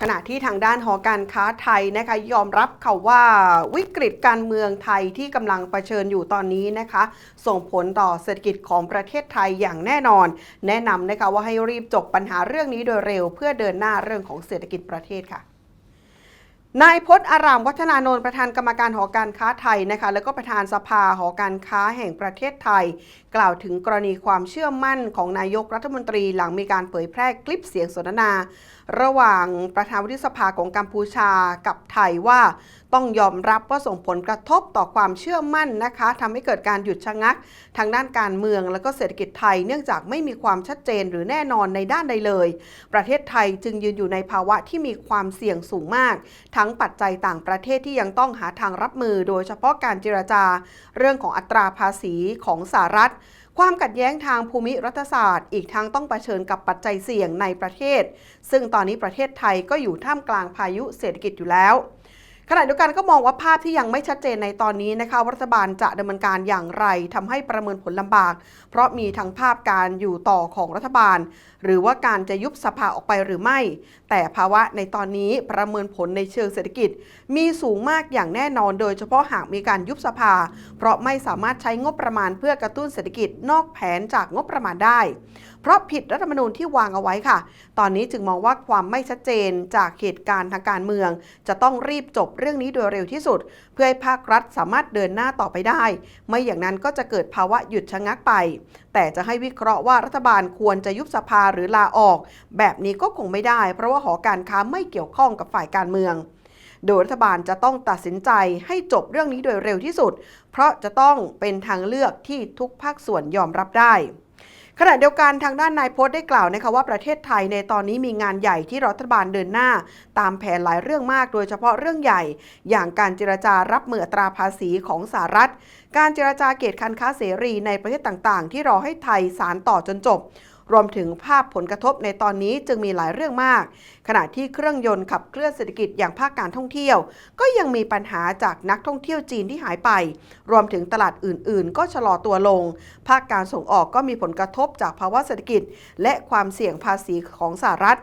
ขณะที่ทางด้านหอการค้าไทยนะคะยอมรับค่ะว่าวิกฤตการเมืองไทยที่กำลังเผชิญอยู่ตอนนี้นะคะ ส่งผลต่อเศรษฐกิจของประเทศไทยอย่างแน่นอน แนะนำนะคะว่าให้รีบจบปัญหาเรื่องนี้โดยเร็ว เพื่อเดินหน้าเรื่องของเศรษฐกิจประเทศค่ะนายพจน์อารามวัฒนานนท์ประธานกรรมการหอการค้าไทยนะคะแล้วก็ประธานสภาหอการค้าแห่งประเทศไทย กล่าวถึงกรณีความเชื่อมั่นของนายกรัฐมนตรีหลังมีการเผยแพร่คลิปเสียงสนทนา ระหว่างประธานวุฒิสภาของกัมพูชากับไทยว่า ต้องยอมรับว่าส่งผลกระทบต่อความเชื่อมั่นนะคะทำให้เกิดการหยุดชะงัก ทางด้านการเมืองและก็เศรษฐกิจไทย เนื่องจากไม่มีความชัดเจนหรือแน่นอนในด้านใดเลย ประเทศไทยจึงยืนอยู่ในภาวะที่มีความเสี่ยงสูงมาก ทั้งปัจจัยต่างประเทศที่ยังต้องหาทางรับมือ โดยเฉพาะการเจรจา เรื่องของอัตราภาษีของสหรัฐ ความขัดแย้งทางภูมิรัฐศาสตร์ อีกทั้งต้องเผชิญกับปัจจัยเสี่ยงในประเทศ ซึ่งตอนนี้ประเทศไทยก็อยู่ท่ามกลางพายุเศรษฐกิจอยู่แล้ว ขณะเดียวกันก็มองว่าภาพที่ยังไม่ชัดเจนในตอนนี้นะคะรัฐบาลจะดำเนินการอย่างไรทำให้ประเมินผลลำบาก เพราะมีทั้งภาพการอยู่ต่อของรัฐบาล หรือว่าการจะยุบสภาออกไปหรือไม่ แต่ภาวะในตอนนี้ประเมินผลในเชิงเศรษฐกิจ มีสูงมากอย่างแน่นอน โดยเฉพาะหากมีการยุบสภา เพราะไม่สามารถใช้งบประมาณเพื่อกระตุ้นเศรษฐกิจนอกแผนจากงบประมาณได้ เพราะผิดรัฐธรรมนูญที่วางเอาไว้ค่ะ ตอนนี้จึงมองว่าความไม่ชัดเจนจากเหตุการณ์ทางการเมือง จะต้องรีบจบเรื่องนี้โดยเร็วที่สุด เพื่อให้ภาครัฐสามารถเดินหน้าต่อไปได้ ไม่อย่างนั้นก็จะเกิดภาวะหยุดชะงักไป แต่จะให้วิเคราะห์ว่ารัฐบาลควรจะยุบสภาหรือลาออก แบบนี้ก็คงไม่ได้ เพราะว่าหอการค้าไม่เกี่ยวข้องกับฝ่ายการเมืองโดยรัฐบาลจะต้องตัดสินใจให้จบเรื่องนี้โดยเร็วที่สุด เพราะจะต้องเป็นทางเลือกที่ทุกภาคส่วนยอมรับได้ ขณะเดียวกันทางด้านนายพสต์ได้กล่าวนะคะว่าประเทศไทยในตอนนี้มีงานใหญ่ที่รัฐบาลเดินหน้า ตามแผนหลายเรื่องมากโดยเฉพาะเรื่องใหญ่ อย่างการเจรจารับมืออัตราภาษีของสหรัฐ การเจรจาเกตคันค้าเสรีในประเทศต่างๆ ที่รอให้ไทยสารต่อจนจบ รวมถึงภาพผลกระทบในตอนนี้จึงมีหลายเรื่องมาก ขณะที่เครื่องยนต์ขับเคลื่อนเศรษฐกิจอย่างภาคการท่องเที่ยว ก็ยังมีปัญหาจากนักท่องเที่ยวจีนที่หายไป รวมถึงตลาดอื่น ๆ ก็ชะลอตัวลง ภาคการส่งออกก็มีผลกระทบจากภาวะเศรษฐกิจ และความเสี่ยงภาษีของสหรัฐ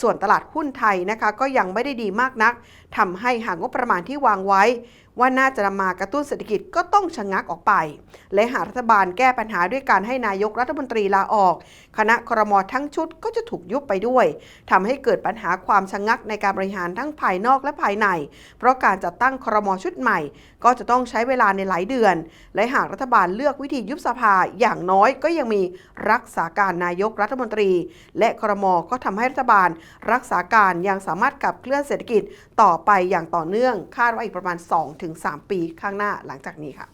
ส่วนตลาดหุ้นไทยนะคะก็ยังไม่ได้ดีมากนักทำให้หากงบประมาณที่วางไว้ ว่าน่าจะนำมากระตุ้นเศรษฐกิจก็ต้องชะงักออกไป และหากรัฐบาลแก้ปัญหาด้วยการให้นายกรัฐมนตรีลาออก คณะครมทั้งชุดก็จะถูกยุบไปด้วยทำให้เกิดปัญหาความชะงักในการบริหารทั้งภายนอกและภายใน เพราะการจัดตั้งครมชุดใหม่ ก็จะต้องใช้เวลาในหลายเดือน และหากรัฐบาลเลือกวิธียุบสภาอย่างน้อยก็ยังมีรักษาการนายกรัฐมนตรี และครมก็ทำให้รัฐบาลรักษาการยังสามารถกับเคลื่อนเศรษฐกิจต่อไปอย่างต่อเนื่อง คาดว่าอีกประมาณ 2-3 ปีข้างหน้าหลังจากนี้ค่ะ